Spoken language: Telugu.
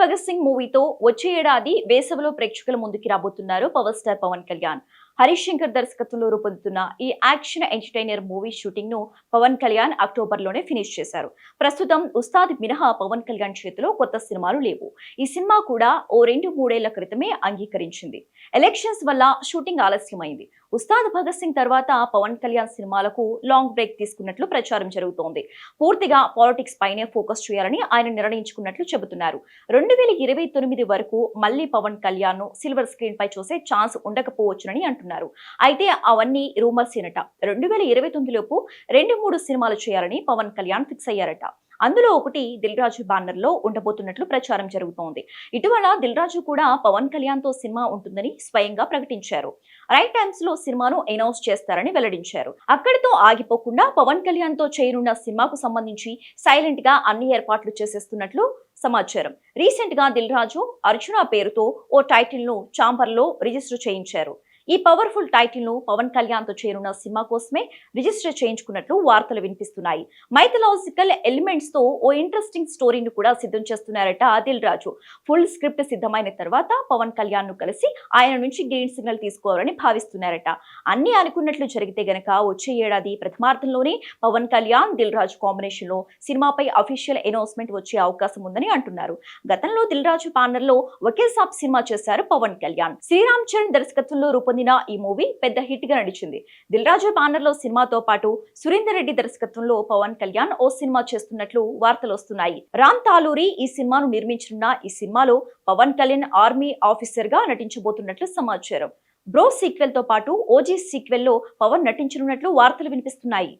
భగత్ సింగ్ మూవీతో వచ్చే ఏడాది వేసవిలో ప్రేక్షకుల ముందుకి రాబోతున్నారు పవర్ స్టార్ పవన్ కళ్యాణ్. హరీష్ శంకర్ దర్శకత్వంలో రూపొందుతున్న ఈ యాక్షన్ ఎంటర్టైనర్ మూవీ షూటింగ్ను పవన్ కళ్యాణ్ అక్టోబర్లోనే ఫినిష్ చేశారు. ప్రస్తుతం ఉస్తాద్ మినహా పవన్ కళ్యాణ్ చేతిలో కొత్త సినిమాలు లేవు. ఈ సినిమా కూడా ఓ రెండు మూడేళ్ళ క్రితమే అంగీకరించింది. ఎలక్షన్స్ వల్ల షూటింగ్ ఆలస్యమైంది. ఉస్తాద్ భగత్ సింగ్ తర్వాత పవన్ కళ్యాణ్ సినిమాలకు లాంగ్ బ్రేక్ తీసుకున్నట్లు ప్రచారం జరుగుతోంది. పూర్తిగా పాలిటిక్స్ పైనే ఫోకస్ చేయాలని ఆయన నిర్ణయించుకున్నట్లు చెబుతున్నారు. రెండు వేల ఇరవై తొమ్మిది వరకు మళ్ళీ పవన్ కళ్యాణ్ను సిల్వర్ స్క్రీన్ పై చూసే ఛాన్స్ ఉండకపోవచ్చునని అంటున్నారు. అయితే అవన్నీ రూమర్స్ ఏనట. రెండు వేల ఇరవై తొమ్మిదిలోపు రెండు మూడు సినిమాలు చేయాలని పవన్ కళ్యాణ్ ఫిక్స్ అయ్యారట. అందులో ఒకటి దిల్ రాజు బ్యానర్లో ఉండబోతున్నట్లు ప్రచారం జరుగుతోంది. ఇటీవల దిల్ రాజు కూడా పవన్ కళ్యాణ్తో సినిమా ఉంటుందని స్వయంగా ప్రకటించారు. రైట్ టైమ్స్లో సినిమాను అనౌన్స్ చేస్తారని వెల్లడించారు. అక్కడితో ఆగిపోకుండా పవన్ కళ్యాణ్తో చేయనున్న సినిమాకు సంబంధించి సైలెంట్గా అన్ని ఏర్పాట్లు చేసేస్తున్నట్లు సమాచారం. రీసెంట్గా దిల్ రాజు అర్జున పేరుతో ఓ టైటిల్ను చాంబర్లో రిజిస్టర్ చేయించారు. ఈ పవర్ఫుల్ టైటిల్ను పవన్ కళ్యాణ్తో చేరున్న సినిమా కోసమే రిజిస్టర్ చేయించుకున్నట్లు వార్తలు వినిపిస్తున్నాయి. మైథలాజికల్ ఎలిమెంట్స్తో ఓ ఇంట్రెస్టింగ్ స్టోరీని కూడా సిద్ధం చేస్తున్నారట దిల్ రాజు. ఫుల్ స్క్రిప్ట్ సిద్ధమైన తర్వాత పవన్ కళ్యాణ్ను కలిసి ఆయన నుంచి గ్రీన్ సిగ్నల్ తీసుకోవాలని భావిస్తున్నారట. అన్ని అనుకున్నట్లు జరిగితే గనక వచ్చే ఏడాది ప్రథమార్థంలోనే పవన్ కళ్యాణ్ దిల్ రాజు కాంబినేషన్లో సినిమాపై అఫీషియల్ అనౌన్స్మెంట్ వచ్చే అవకాశం ఉందని అంటున్నారు. గతంలో దిల్ రాజు పార్నర్లో ఒకే సాప్ సినిమా చేశారు పవన్ కళ్యాణ్. శ్రీరామ్ చరణ్ దర్శకత్వంలో రూపొందిన ఈ మూవీ పెద్ద హిట్గా నడిచింది. దిల్ రాజు పార్నర్లో సినిమాతో పాటు సురేందర్ రెడ్డి దర్శకత్వంలో పవన్ కళ్యాణ్ ఓ సినిమా చేస్తున్నట్లు వార్తలు వస్తున్నాయి. రామ్ తాలూరి ఈ సినిమాను నిర్మించనున్న ఈ సినిమాలో పవన్ కళ్యాణ్ ఆర్మీ ఆఫీసర్గా నటించబోతున్నట్లు సమాచారం. బ్రో సీక్వెల్తో పాటు ఓజీ సీక్వెల్లో పవన్ నటించనున్నట్లు వార్తలు వినిపిస్తున్నాయి.